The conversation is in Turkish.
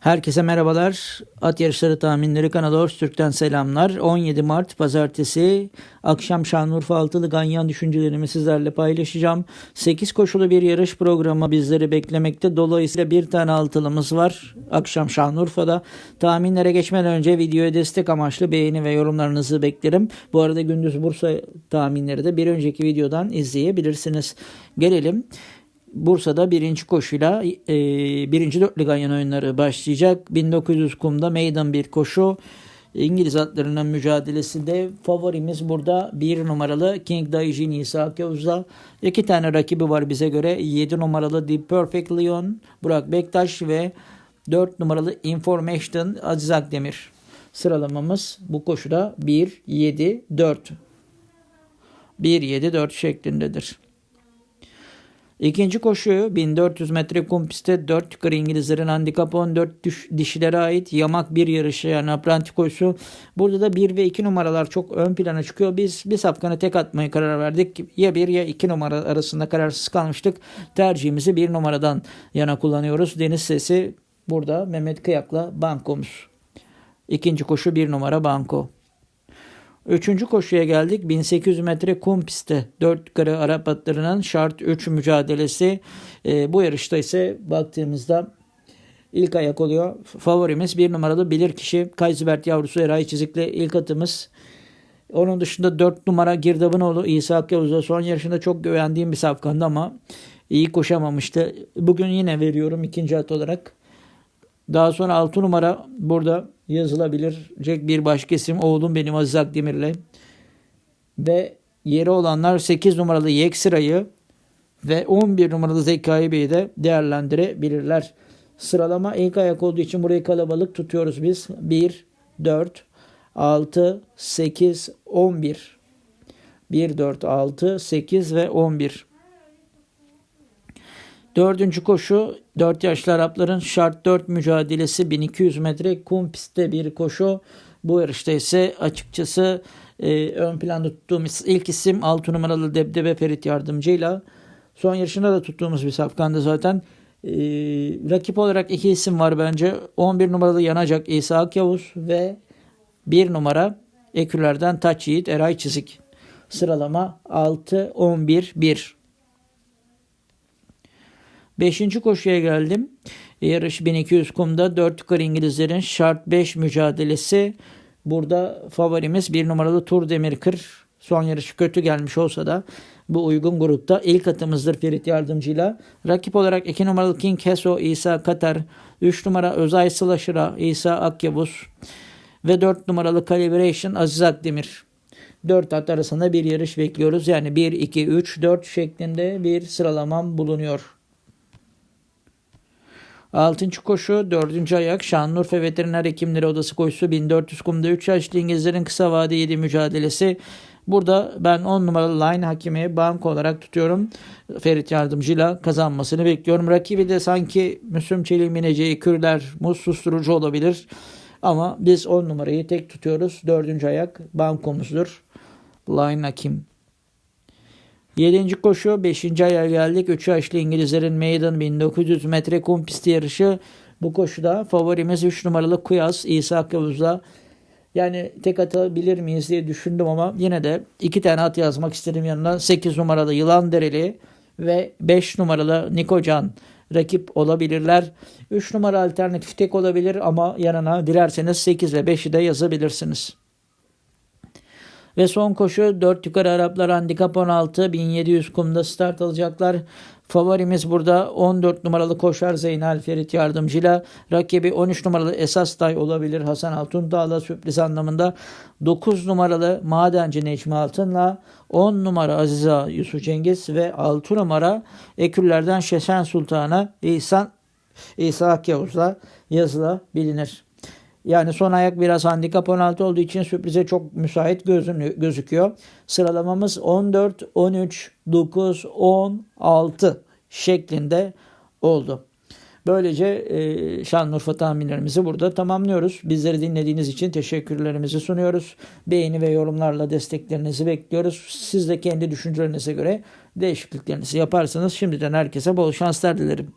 Herkese merhabalar. At yarışları tahminleri kanalı Öztürk'ten selamlar. 17 Mart Pazartesi akşam Şanlıurfa Altılı Ganyan düşüncelerimi sizlerle paylaşacağım. 8 koşulu bir yarış programı bizleri beklemekte. Dolayısıyla bir tane altılımız var. Akşam Şanlıurfa'da. Tahminlere geçmeden önce videoya destek amaçlı beğeni ve yorumlarınızı beklerim. Bu arada gündüz Bursa tahminleri de bir önceki videodan izleyebilirsiniz. Gelelim Bursa'da birinci koşuyla e, birinci dörtlü ganyan oyunları başlayacak. 1900 kumda meydan bir koşu. İngiliz atlarının mücadelesinde favorimiz burada bir numaralı King Daijin İsa Yavuz'da. iki tane rakibi var bize göre. 7 numaralı The Perfect Leon Burak Bektaş ve 4 numaralı Information Aziz Akdemir. Sıralamamız bu koşuda 1, 7, 4. 1, 7, 4 şeklindedir. İkinci koşuyu 1400 metre kum pistte 4 yukarı İngilizlerin handikapı 14 düş, dişilere ait yamak bir yarışı yani apranti koşusu. Burada da 1 ve 2 numaralar çok ön plana çıkıyor. Biz bir safkanı tek atmayı karar verdik. Ya 1 ya 2 numara arasında kararsız kalmıştık. Tercihimizi 1 numaradan yana kullanıyoruz. Deniz Sesi burada Mehmet Kıyak'la bankomuz. İkinci koşu 1 numara banko. Üçüncü koşuya geldik. 1800 metre kum pistte 4 kare Arap atlarının şart 3 mücadelesi. E, bu yarışta ise baktığımızda ilk ayak oluyor. Favorimiz bir numaralı bilir kişi Kaysibert yavrusu Eray Çizik'le ilk atımız. Onun dışında 4 numara Girdabınoğlu İsa Akyavuz'da son yarışında çok güvendiğim bir safkandı ama iyi koşamamıştı. Bugün yine veriyorum ikinci at olarak. Daha sonra 6 numara burada yazılabilecek bir başka isim. Oğlum benim Aziz Akdemir'le. Ve yeri olanlar 8 numaralı Yeksira'yı ve 11 numaralı Zekai Bey'i de değerlendirebilirler. Sıralama ilk ayak olduğu için burayı kalabalık tutuyoruz biz. 1, 4, 6, 8, 11. 1, 4, 6, 8 ve 11. Dördüncü koşu 4 yaşlı Arapların şart 4 mücadelesi 1200 metre kum pistte bir koşu. Bu yarışta ise açıkçası e, ön planda tuttuğumuz ilk isim 6 numaralı Debdebe Ferit Yardımcı'yla son yarışında da tuttuğumuz bir safkandı zaten. E, rakip olarak iki isim var bence. 11 numaralı Yanacak İsa Akyavuz ve 1 numara Ekürler'den Taç Yiğit Eray Çizik. Sıralama 6-11-1. Beşinci koşuya geldim. Yarış 1200 kumda 4 yukarı İngilizlerin şart 5 mücadelesi. Burada favorimiz bir numaralı Tur Demirkır. Son yarışı kötü gelmiş olsa da bu uygun grupta ilk atımızdır Ferit Yardımcı'yla. Rakip olarak 2 numaralı King Heso İsa Katar, 3 numara Özay Sılaşıra İsa Akyavuz ve 4 numaralı Calibration Aziz Akdemir. 4 at arasında bir yarış bekliyoruz. Yani 1, 2, 3, 4 şeklinde bir sıralamam bulunuyor. Altıncı koşu, dördüncü ayak Şanlıurfa Veteriner Hekimleri Odası koşusu 1400 kumda 3 yaşlı İngilizlerin kısa vade 7 mücadelesi. Burada ben 10 numaralı line hakimi banko olarak tutuyorum. Ferit Yardımcı'yla kazanmasını bekliyorum. Rakibi de sanki Müslüm Çelik'in bineceği Kürler muz susturucu olabilir. Ama biz 10 numarayı tek tutuyoruz. Dördüncü ayak bankomuzdur. Line hakim. Yedinci koşu, beşinci aya geldik. Üç yaşlı İngilizlerin Maiden 1900 metre kum pisti yarışı. Bu koşuda favorimiz 3 numaralı Kuyas İsa Akavuz'la. Yani tek atabilir miyiz diye düşündüm ama yine de iki tane at yazmak istedim yanına. 8 numaralı Yılan Dereli ve 5 numaralı Nikocan rakip olabilirler. 3 numara alternatif tek olabilir ama yanına dilerseniz 8 ve 5'i de yazabilirsiniz. Ve son koşu 4 yukarı Araplar handikap 16 1700 kumda start alacaklar. Favorimiz burada 14 numaralı koşar Zeynel Ferit yardımcıyla rakibi 13 numaralı Esas Tay olabilir Hasan Altun Dağla sürpriz anlamında 9 numaralı Madenci Necmi Altın'la 10 numara Aziza Yusuf Cengiz ve 6 numara Eküllerden Şesen Sultan'a İhsan İsa Akyavuz'la yazıla bilinir. Yani son ayak biraz handikap 16 olduğu için sürprize çok müsait gözüküyor. Sıralamamız 14, 13, 9, 10, 6 şeklinde oldu. Böylece e, Şanlıurfa tahminlerimizi burada tamamlıyoruz. Bizleri dinlediğiniz için teşekkürlerimizi sunuyoruz. Beğeni ve yorumlarla desteklerinizi bekliyoruz. Siz de kendi düşüncelerinize göre değişikliklerinizi yaparsanız şimdiden herkese bol şanslar dilerim.